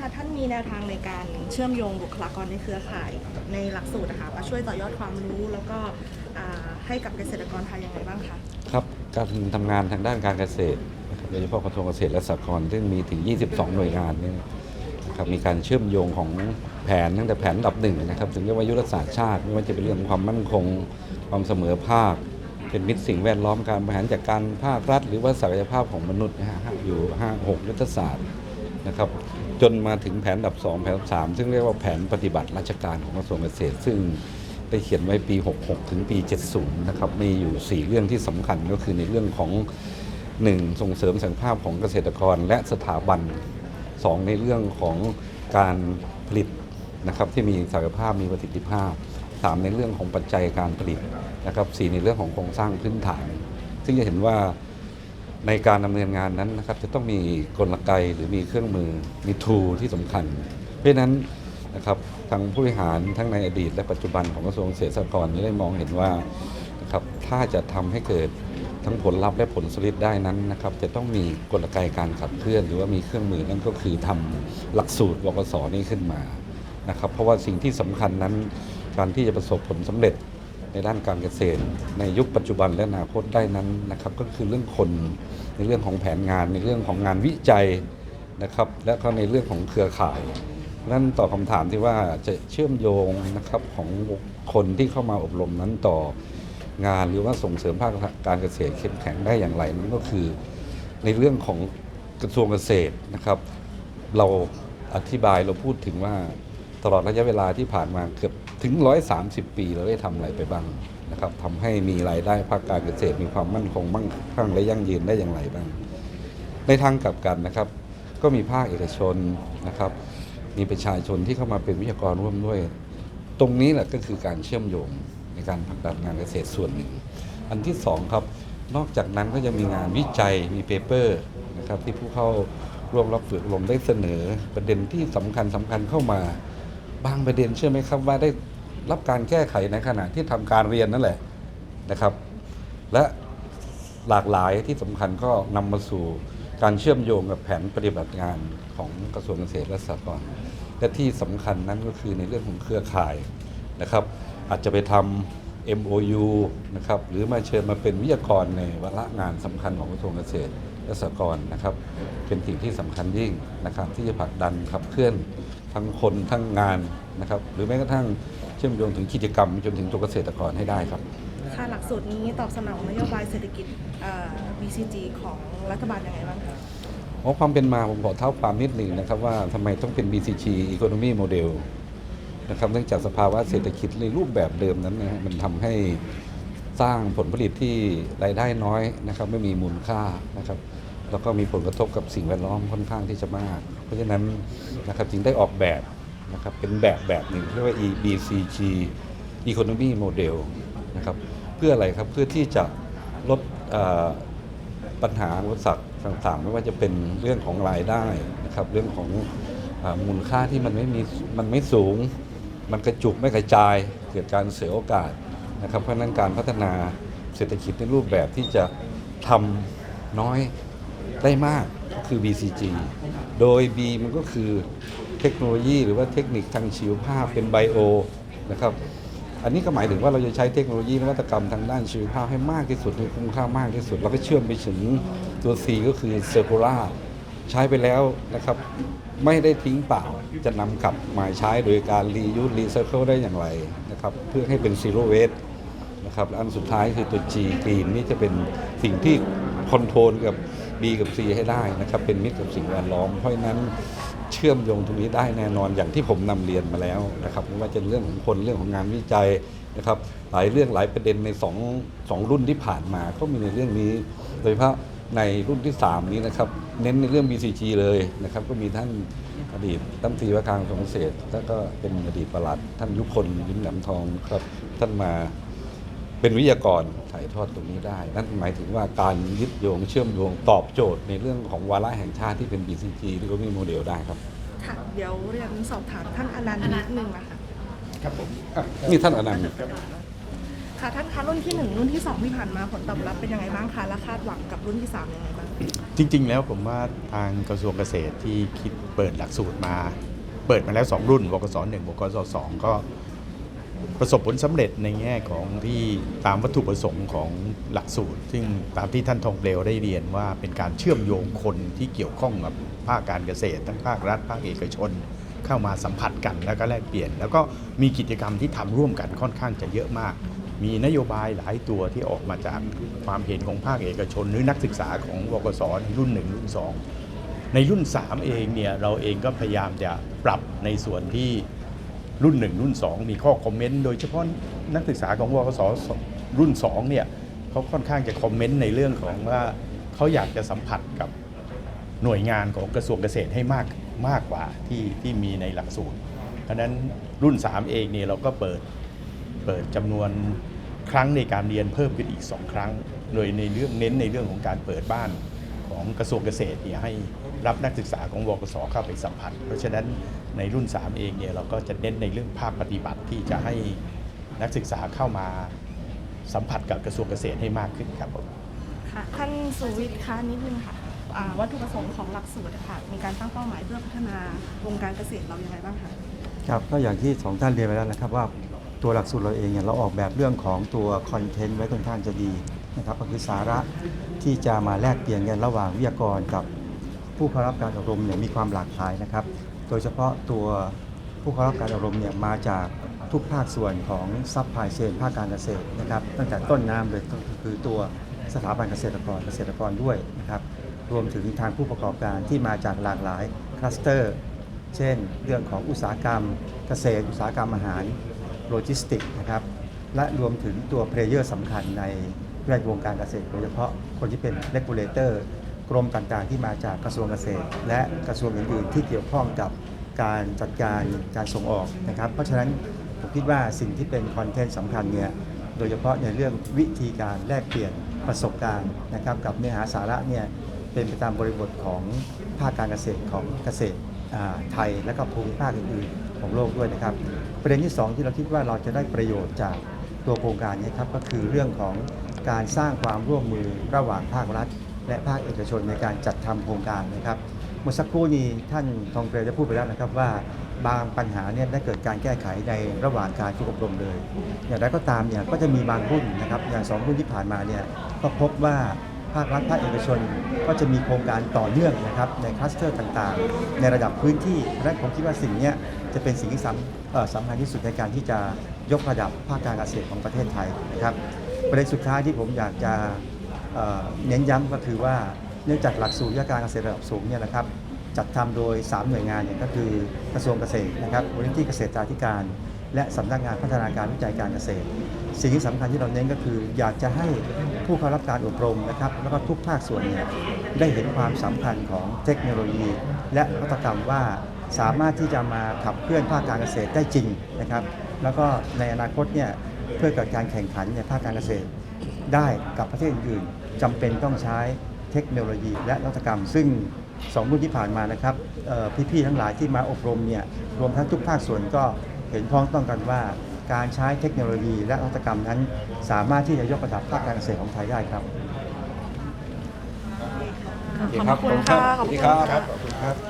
คะท่านมีแนวทางในการเชื่อมโยงบุคลากรในเครือข่ายในหลักสูตรนะคะมาช่วยต่อยอดความรู้แล้วก็ให้กับเกษตรกรไทยยังไงบ้างคะครับการทำงานทางด้านการเกษตรนะครับโดยเฉพาะกระทรวงเกษตรและสหกรณ์ซึ่งมีถึง 22 หน่วยงานเนี่ยนะครับมีการเชื่อมโยงของแผนตั้งแต่แผนดับหนึ่งนะครับถึงเรียกว่ายุทธศาสตร์ชาติไม่ว่าจะเป็นเรื่องของความมั่นคง ความเสมอภาค เป็นมิตรสิ่งแวดล้อมการบริหารจัดการภาครัฐ หรือว่าศักยภาพของมนุษย์นะฮะอยู่ 5 6 ยุทธศาสตร์นะครับ จนมาถึงแผนอันดับ 2 แผนอันดับ 3 ซึ่งเรียกว่าแผนปฏิบัติราชการของกระทรวงเกษตร ซึ่งได้เขียนไว้ปี 66 ถึงปี 70 นะครับมีอยู่ 4 เรื่องที่สำคัญก็คือในเรื่องของ 1. ส่งเสริมศักยภาพของเกษตรกรและสถาบัน 2. ในเรื่องของการผลิตนะครับที่มีศักยภาพมีประสิทธิภาพ 3. ในเรื่องของปัจจัยการผลิตนะครับ 4. ในเรื่องของโครงสร้างพื้นฐาน ซึ่งจะเห็นว่า ในการดำเนินงานนั้นนะครับจะต้องมีกลไกหรือมีเครื่องมือมีทูที่สำคัญ เพราะนั้นนะครับทางผู้บริหารทั้งในอดีต และปัจจุบันของกระทรวงเกษตรกรณ์ได้มองเห็นว่านะครับถ้าจะทำให้เกิดทั้งผลลัพธ์และผลสลิดได้นั้นนะครับจะต้องมีกลไกการขับเคลื่อน หรือว่ามีเครื่องมือนั่นก็คือทำหลักสูตรวกศนี้ขึ้นมานะครับเพราะว่าสิ่งที่สำคัญนั้นการที่จะประสบผลสำเร็จ ในด้านการเกษตร ในยุคปัจจุบันและอนาคตได้นั้นนะครับก็คือเรื่องคนในเรื่องของแผนงานในเรื่องของงานวิจัยนะครับและก็ในเรื่องของเครือข่ายนั่นต่อบคำถามที่ว่าจะเชื่อมโยงนะครับของคนที่เข้ามาอบรมนั้นต่องานหรือว่าส่งเสริมภาคการเกษตรเข้มแข็งได้อย่างไรนั่นก็คือ ในเรื่องของกระทรวงเกษตรนะครับ เราอธิบายเราพูดถึงว่าตลอดระยะเวลาที่ผ่านมาเกือบ ถึง 130 ปีเราได้ทำอะไรไปบ้างนะครับทำให้มีรายได้ภาคการเกษตรมีความมั่นคงมั่งคั่งและยั่งยืนได้อย่างไรบ้าง ในทางกลับกันนะครับ ก็มีภาคเอกชนนะครับ มีประชาชนที่เข้ามาเป็นวิทยากรร่วมด้วย ตรงนี้แหละก็คือการเชื่อมโยงในการผลักดันงานเกษตรส่วนหนึ่ง อันที่สองครับ นอกจากนั้นก็จะมีงานวิจัยมีเปเปอร์นะครับที่ผู้เข้าร่วมรับฝึกอบรมได้เสนอประเด็นที่สำคัญสำคัญเข้ามาบางประเด็นเชื่อไหมครับว่าได้ รับการแก้ไขในขณะที่ทำการเรียนนั่นแหละนะครับ และหลากหลายที่สำคัญก็นำมาสู่การเชื่อมโยงกับแผนปฏิบัติงานของกระทรวงเกษตรและสหกรณ์และที่สำคัญนั้นก็คือในเรื่องของเครือข่ายนะครับ อาจจะไปทำ MOU นะครับหรือมาเชิญมาเป็นวิทยากรในวาระงานสำคัญของกระทรวงเกษตรและสหกรณ์นะครับ เป็นสิ่งที่สำคัญยิ่งนะครับที่จะผลักดันขับเคลื่อน ทั้งคนทั้งงานนะครับหรือแม้กระทั่งเชื่อมโยงถึงกิจกรรม จนถึงตัวเกษตรกรให้ได้ครับ ค่ะหลักสูตรนี้ตอบสนองนโยบายเศรษฐกิจเอ่อ BCG ของรัฐบาลยังไงบ้างคะ เพราะความเป็นมาผมขอเท้าความนิดหนึ่งนะครับว่าทำไมต้องเป็น BCG Economy Model นะครับเนื่องจากสภาวะเศรษฐกิจในรูปแบบเดิมนั้นนะฮะมันทำให้สร้างผลผลิตที่รายได้น้อยนะครับไม่มีมูลค่านะครับแล้วก็มีผลกระทบกับสิ่งแวดล้อมค่อนข้างที่จะมากเพ ราะฉะนั้นนะครับจึงได้ออกแบบนะครับเป็นแบบแบบหนึ่งเรียกว่า EBCG Economy Model นะครับเพื่ออะไรครับเพื่อที่จะลดปัญหาอุปสรรคต่างๆ ไม่ว่าจะเป็นเรื่องของรายได้นะครับเรื่องของอมูลค่าที่มันไม่มีมันไม่สูง มันกระจุกไม่กระจายเกิดการเสียโอกาสนะครับเพราะนั้นการพัฒนาเศรษฐกิจในรูปแบบที่จะทำน้อยได้มาก คือ BCG โดย B มันก็คือเทคโนโลยีหรือว่าเทคนิคทางชีวภาพเป็นไบโอนะครับอันนี้ก็หมายถึงว่าเราจะใช้เทคโนโลยีนวัตกรรมทางด้านชีวภาพให้มากที่สุดให้คุ้มค่ามากที่สุด แล้วก็เชื่อมไปถึงตัว C ก็คือ Circular ใช้ไปแล้วนะครับ ไม่ได้ทิ้งเปล่าจะนำกลับมาใช้โดยการ reuse recycle ได้อย่างไรนะครับเพื่อให้เป็น zero waste นะครับอันสุดท้ายคือตัว G green นี่จะเป็นสิ่งที่คอนโทรลกับ B กับ C ให้ได้นะครับเป็นมิตรกับสิ่งแวดล้อม เพราะฉะนั้นเชื่อมโยงตรงนี้ได้แน่นอนอย่างที่ผมนำเรียนมาแล้วนะครับไม่ว่าจะเรื่องของคนเรื่องของงานวิจัยนะครับหลายเรื่องหลายประเด็นในสองสองรุ่นที่ผ่านมาก็มีในเรื่องนี้ โดยเฉพาะในรุ่นที่ 3 นี้นะครับเน้นในเรื่อง BCG เลยนะครับก็มีท่านอดีตตั้มตีว่าการกระทรวงเกษตรแล้วก็เป็นอดีตประหลัดท่านยุคนยิ้มแหลมทองครับท่านมา เป็นวิทยากรถ่ายทอดตรงนี้ได้ นั่นหมายถึงว่าการยึดโยงเชื่อมโยงตอบโจทย์ในเรื่องของวาระแห่งชาติที่เป็น BCG หรือก็มีโมเดลได้ครับ ค่ะ เดี๋ยวเรียนสอบถามท่านอนันต์นิดนึงนะคะ ครับผมอะนี่ท่านอนันต์ ค่ะท่านคะรุ่นที่ 1 รุ่นที่ 2 ที่ผ่านมาผลตอบรับเป็นยังไงบ้างคะและคาดหวังกับรุ่นที่3ยังไงบ้าง จริง ๆ แล้วผมว่าทางกระทรวงเกษตรที่คิดเปิดหลักสูตรมา เปิดมาแล้ว 2 รุ่นบกส1บกส2ก็ ประสบผลสำเร็จในแง่ของที่ตามวัตถุประสงค์ของหลักสูตร ซึ่งตามที่ท่านทองเปลวได้เรียนว่าเป็นการเชื่อมโยงคนที่เกี่ยวข้องกับภาคการเกษตร ทั้งภาครัฐภาคเอกชน เข้ามาสัมผัสกันแล้วก็แลกเปลี่ยน แล้วก็มีกิจกรรมที่ทำร่วมกันค่อนข้างจะเยอะมาก มีนโยบายหลายตัวที่ออกมาจากความเห็นของภาคเอกชน หรือนักศึกษาของวกศในรุ่น 1 รุ่น 2 ในรุ่น 3 เองเนี่ยเราเองก็พยายามจะปรับในส่วนที่ รุ่น 1 รุ่น 2 มีข้อคอมเมนต์โดยเฉพาะนักศึกษาของวกศรุ่น2เนี่ยเขาค่อนข้างจะคอมเมนต์ในเรื่องของว่าเขาอยากจะสัมผัสกับหน่วยงานของกระทรวงเกษตรให้มากมากกว่าที่ที่มีในหลักสูตร เพราะฉะนั้นรุ่น 3 เองเนี่ยเราก็เปิดเปิดจำนวนครั้งในการเรียนเพิ่มขึ้นอีก 2 ครั้ง โดยในเรื่องเน้นในเรื่องของการเปิดบ้านของกระทรวงเกษตรเนี่ยให้ รับนักศึกษาของวกศเข้าไปสัมผัส เพราะฉะนั้นในรุ่น 3 เองเนี่ยเราก็จะเน้นในเรื่องภาคปฏิบัติที่จะให้นักศึกษาเข้ามาสัมผัสกับกระทรวงเกษตรให้มากขึ้นครับผมค่ะท่านสุวิทย์คะนิดนึงค่ะอ่าวัตถุประสงค์ของหลักสูตรอะค่ะมีการตั้งเป้าหมายเพื่อพัฒนาวงการเกษตรเรายังไงบ้างคะครับก็อย่างที่สองท่านเรียนไปแล้วนะครับว่าตัวหลักสูตรเราเองเนี่ยเราออกแบบเรื่องของตัวคอนเทนต์ไว้ค่อนข้างจะดีนะครับก็คือสาระที่จะมาแลกเปลี่ยนกันระหว่างวิทยากรกับ ผู้เข้ารับการอบรมเนี่ยมีความหลากหลายนะครับ โดยเฉพาะตัวผู้เข้ารับการอบรมเนี่ยมาจากทุกภาคส่วนของซัพพลายเชนภาคการเกษตรนะครับตั้งแต่ต้นน้ำเลยก็คือตัวสถาบันเกษตรกรเกษตรกรด้วยนะครับรวมถึงทางผู้ประกอบการที่มาจากหลากหลายคลัสเตอร์ เช่น เรื่องของอุตสาหกรรมเกษตร อุตสาหกรรมอาหารโลจิสติกนะครับและรวมถึงตัวเพลเยอร์สำคัญในแวดวงการเกษตรโดยเฉพาะคนที่เป็นเลกูลเลเตอร์ กรมต่างๆ ที่มาจากกระทรวงเกษตร และกระทรวงอื่นๆที่เกี่ยวข้องกับการจัดการการส่งออกนะครับ เพราะฉะนั้นผมคิดว่าสิ่งที่เป็นคอนเทนต์สำคัญเนี่ยโดยเฉพาะในเรื่องวิธีการแลกเปลี่ยนประสบการณ์นะครับ กับเนื้อหาสาระเนี่ยเป็นไปตามบริบทของภาคการเกษตรของเกษตรไทยและก็ภูมิภาคอื่นๆของโลกด้วยนะครับ ประเด็นที่ 2 ที่เราคิดว่าเราจะได้ประโยชน์จากตัวโครงการนี้ครับก็คือเรื่องของการสร้างความร่วมมือระหว่างภาครัฐ และภาคเอกชนในการจัดทำโครงการนะครับเมื่อสักครู่นี้ท่านทองเปลวได้พูดไปแล้วนะครับว่าบางปัญหาเนี่ยได้เกิดการแก้ไขในระหว่างการฝึกอบรมเลย อย่างไรก็ตามเนี่ยก็จะมีบางรุ่นนะครับอย่างสองรุ่นที่ผ่านมาเนี่ยก็พบว่าภาครัฐภาคเอกชนก็จะมีโครงการต่อเนื่องนะครับในคลัสเตอร์ต่างๆ ในระดับพื้นที่และผมคิดว่าสิ่งนี้จะเป็นสิ่งที่สำสำคัญที่สุดในการที่จะยกระดับภาคการเกษตรของประเทศไทยนะครับประเด็นสุดท้ายที่ผมอยากจะ เน้นย้ำก็คือว่าเนื่องจากหลักสูตรวิชาการเกษตรระดับสูงเนี่ยนะครับจัดทำโดย 3 หน่วยงานเนี่ยก็คือกระทรวงเกษตรนะครับมูลนิธิเกษตรธิการ และสำนักงานพัฒนาการวิจัยการเกษตร สิ่งที่สำคัญที่เราเน้นก็คือ อยากจะให้ผู้เข้ารับการอบรมนะครับแล้วก็ทุกภาคส่วนเนี่ยได้เห็นความสำคัญของเทคโนโลยี และนวัตกรรมว่าสามารถที่จะมาขับเคลื่อนภาคการเกษตรได้จริงนะครับ แล้วก็ในอนาคตเนี่ยเพื่อเกิดการแข่งขันในภาคการเกษตรได้กับประเทศอื่น จำเป็นต้องใช้เทคโนโลยีและนวัตกรรม ซึ่งสองรุ่นที่ผ่านมานะครับเอ่อพี่ๆทั้งหลายที่มาอบรมเนี่ยรวมทั้งทุกภาคส่วนก็เห็นพ้องต้องกันว่าการใช้เทคโนโลยีและนวัตกรรมนั้น สามารถที่จะยกระดับภาคการเกษตรของไทยได้ครับขอบคุณค่ะสวัสดีครับครับขอบคุณครับ